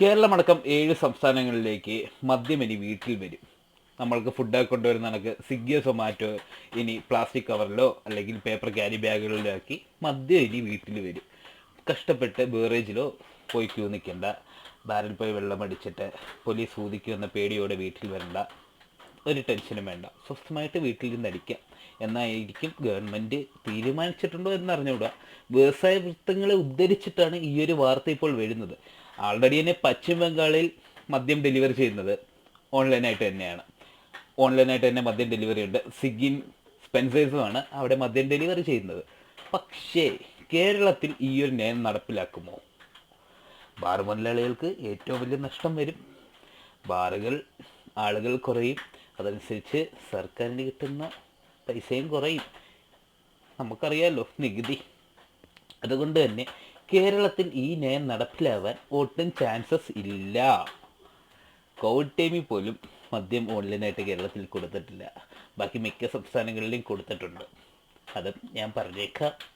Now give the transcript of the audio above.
കേരളമടക്കം ഏഴ് സംസ്ഥാനങ്ങളിലേക്ക് മദ്യം ഇനി വീട്ടിൽ വരും. നമ്മൾക്ക് ഫുഡൊക്കെ കൊണ്ടുവരുന്ന കണക്ക് സ്വിഗ്ഗിയോ സൊമാറ്റോ ഇനി പ്ലാസ്റ്റിക് കവറിലോ അല്ലെങ്കിൽ പേപ്പർ ക്യാരി ബാഗുകളിലോ ആക്കി മദ്യം ഇനി വീട്ടിൽ വരും. കഷ്ടപ്പെട്ട് ബേറേജിലോ പോയി ക്യൂ നിൽക്കേണ്ട. ബാരിൽ പോയി വെള്ളം അടിച്ചിട്ട് പോലീസ് ഊതിക്കുമെന്ന പേടിയോടെ വീട്ടിൽ വരണ്ട. ഒരു ടെൻഷനും വേണ്ട. സ്വസ്ഥമായിട്ട് വീട്ടിലിരുന്ന് അടിക്കാം. എന്നായിരിക്കും ഗവൺമെന്റ് തീരുമാനിച്ചിട്ടുണ്ടോ എന്നറിഞ്ഞുകൂടാ. വ്യവസായ വൃത്തങ്ങളെ ഉദ്ധരിച്ചിട്ടാണ് ഈ ഒരു വാർത്ത ഇപ്പോൾ വരുന്നത്. ആൾറെഡി തന്നെ പശ്ചിമ ബംഗാളിൽ മദ്യം ഡെലിവറി ചെയ്യുന്നത് ഓൺലൈനായിട്ട് തന്നെയാണ്. ഓൺലൈനായിട്ട് തന്നെ മദ്യം ഡെലിവറി ഉണ്ട് സ്വിഗ്ഗിയും സ്പെൻസേഴ്സുമാണ് അവിടെ മദ്യം ഡെലിവറി ചെയ്യുന്നത്. പക്ഷേ കേരളത്തിൽ ഈ ഒരു നയം നടപ്പിലാക്കുമോ? ബാർ മുതലാളികൾക്ക് ഏറ്റവും വലിയ നഷ്ടം വരും. ബാറുകൾ ആളുകൾ കുറയും. അതനുസരിച്ച് സർക്കാരിന് കിട്ടുന്ന പൈസയും കുറയും. നമുക്കറിയാമല്ലോ നികുതി. അതുകൊണ്ട് തന്നെ കേരളത്തിൽ ഈ നയം നടപ്പിലാവാൻ ഒട്ടും ചാൻസസ് ഇല്ല. കോവിഡ് ടൈമിൽ പോലും മദ്യം ഓൺലൈനായിട്ട് കേരളത്തിൽ കൊടുത്തിട്ടില്ല. ബാക്കി മിക്ക സംസ്ഥാനങ്ങളിലും കൊടുത്തിട്ടുണ്ട്. അതും ഞാൻ പറഞ്ഞേക്കാം.